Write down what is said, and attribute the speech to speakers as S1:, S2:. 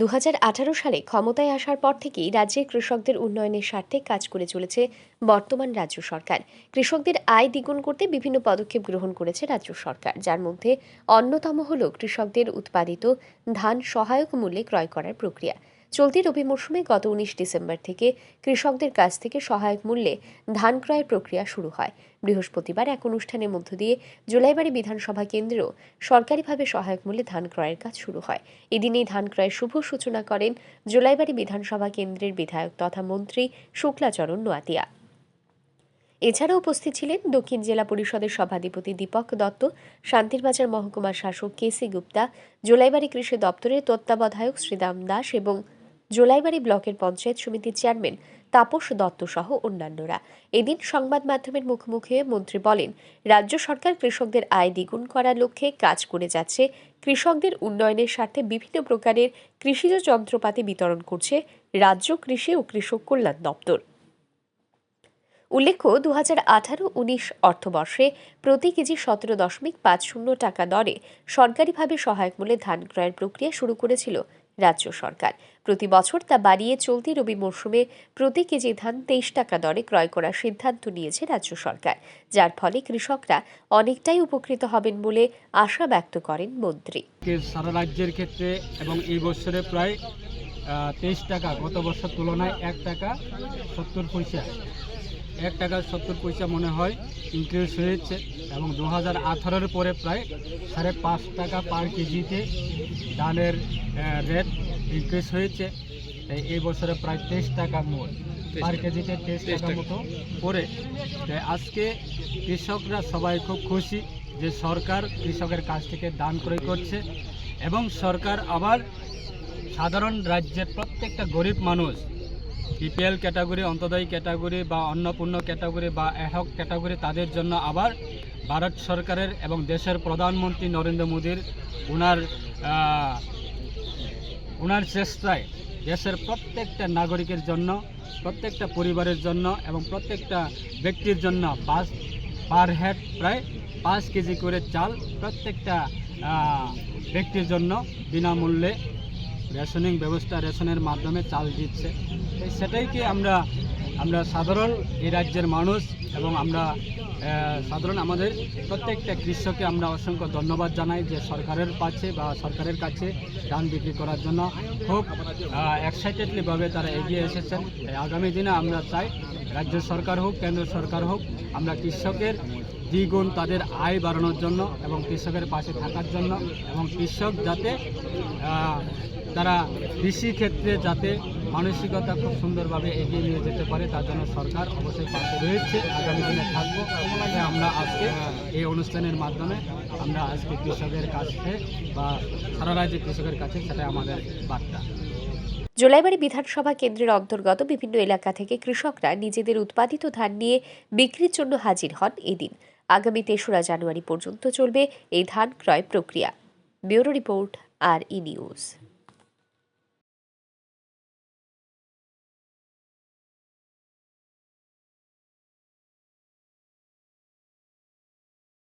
S1: দু হাজার আঠারো সালে ক্ষমতায় আসার পর থেকেই রাজ্যের কৃষকদের উন্নয়নের স্বার্থে কাজ করে চলেছে বর্তমান রাজ্য সরকার। কৃষকদের আয় দ্বিগুণ করতে বিভিন্ন পদক্ষেপ গ্রহণ করেছে রাজ্য সরকার, যার মধ্যে অন্যতম হল কৃষকদের উৎপাদিত ধান সহায়ক মূল্যে ক্রয় করার প্রক্রিয়া। চলতি রবি মরশুমে গত উনিশ ডিসেম্বর থেকে কৃষকদের কাছ থেকে সহায়ক মূল্যে ধান ক্রয়ের প্রক্রিয়া শুরু হয়। বৃহস্পতিবার এক অনুষ্ঠানের মধ্য দিয়ে জুলাইবাড়ি বিধানসভা কেন্দ্রেও সরকারিভাবে সহায়ক মূল্যে ধান ক্রয়ের কাজ শুরু হয়। এদিনেই ধান ক্রয়ের শুভ সূচনা করেন জুলাইবাড়ি বিধানসভা কেন্দ্রের বিধায়ক তথা মন্ত্রী শুক্লাচরণ নোয়াতিয়া। এছাড়াও উপস্থিত ছিলেন দক্ষিণ জেলা পরিষদের সভাধিপতি দীপক দত্ত, শান্তিরবাজার মহকুমার শাসক কে সি গুপ্তা, জোলাইবাড়ি কৃষি দপ্তরের তত্ত্বাবধায়ক শ্রীদাম দাস এবং জোলাইবাড়ি ব্লকের পঞ্চায়েত সমিতির চেয়ারম্যান তাপস দত্ত সহ অন্যান্যরা। এদিন সংবাদ মাধ্যমের মুখোমুখি মন্ত্রী বলেন, রাজ্য সরকার কৃষকদের আয় দ্বিগুণ করার লক্ষ্যে কাজ করে যাচ্ছে। কৃষকদের উন্নয়নের স্বার্থে বিভিন্ন প্রকারের কৃষিজ যন্ত্রপাতি বিতরণ করছে রাজ্য কৃষি ও কৃষক কল্যাণ দপ্তর। উল্লেখ্য দু হাজার আঠারো উনিশ অর্থবর্ষে প্রতি কেজি সতেরো দশমিক পাঁচ শূন্য টাকা দরে সরকারিভাবে সহায়ক মূল্যে ধান ক্রয়ের প্রক্রিয়া শুরু করেছিল রাজ্য সরকার। প্রতি বছর তা বাড়িয়ে চলতি রবি মরশুমে প্রতি কেজি ধান তেইশ টাকা দরে ক্রয় করার সিদ্ধান্ত নিয়েছে রাজ্য সরকার। যার ফলে কৃষকরা অনেকটাই উপকৃত হবেন বলে আশা ব্যক্ত করেন মন্ত্রী।
S2: সারা রাজ্যের ক্ষেত্রে এবং এই বছরে প্রায় তেইশ টাকা গত বছর তুলনায় এক টাকা সত্তর পয়সা। এক টাকা সত্তর পয়সা মনে হয় ইনক্রিজ হয়েছে এবং দু হাজার আঠারোর পরে প্রায় সাড়ে পাঁচ টাকা পার কেজিতে ধানের রেট ইনক্রিজ হয়েছে। তাই এই বছরে প্রায় তেইশ টাকা মোট। পার কেজিতে তেইশ টাকা মতো তাই আজকে কৃষকরা সবাই খুব খুশি যে সরকার কৃষকের কাছ থেকে দান ক্রয় করছে এবং সরকার আবার সাধারণ রাজ্যের প্রত্যেকটা গরিব মানুষ বিপিএল ক্যাটাগরি অন্তদয়ী ক্যাটাগরি বা অন্নপূর্ণ ক্যাটাগরি বা এহক ক্যাটাগরি তাদের জন্য আবার ভারত সরকারের এবং দেশের প্রধানমন্ত্রী নরেন্দ্র মোদীর ওনার ওনার চেষ্টায় দেশের প্রত্যেকটা নাগরিকের জন্য, প্রত্যেকটা পরিবারের জন্য এবং প্রত্যেকটা ব্যক্তির জন্য পাঁচ, পার হেড প্রায় পাঁচ কেজি করে চাল প্রত্যেকটা ব্যক্তির জন্য বিনামূল্যে রেশনিং ব্যবস্থা রেশনের মাধ্যমে চাল দিচ্ছে। এই সেটাইকে আমরা আমরা সাধারণ এই রাজ্যের মানুষ এবং আমরা সাধারণ আমাদের প্রত্যেকটা কৃষককে আমরা অসংখ্য ধন্যবাদ জানাই যে সরকারের কাছে বা সরকারের কাছে ধান বিক্রি করার জন্য খুব এক্সাইটেডলিভাবে তারা এগিয়ে এসেছেন। আগামী দিনে আমরা চাই রাজ্য সরকার হোক, কেন্দ্র সরকার হোক, আমরা কৃষকের দ্বিগুণ তাদের আয় বাড়ানোর জন্য এবং কৃষকের পাশে থাকার জন্য এবং কৃষক যাতে তারা কৃষি ক্ষেত্রে যাতে মানসিকতা খুব সুন্দরভাবে এগিয়ে নিয়ে যেতে পারে, তার জন্য সরকার অবশ্যই পাশে রয়েছে। আগামী দিনে থাকব। আমরা আজকে এই অনুষ্ঠানের মাধ্যমে আমরা আজকে কৃষকের কাছে বা সারা রাজ্যের কৃষকের কাছে সেটা আমাদের বার্তা।
S1: জোলাইবাড়ি বিধানসভা কেন্দ্রের অন্তর্গত বিভিন্ন এলাকা থেকে কৃষকরা নিজেদের উৎপাদিত ধান নিয়ে বিক্রির জন্য হাজির হন এদিন। আগামী তেসরা জানুয়ারি পর্যন্ত চলবে এই ধান ক্রয় প্রক্রিয়া। ব্যুরো রিপোর্ট, আর ই নিউজ।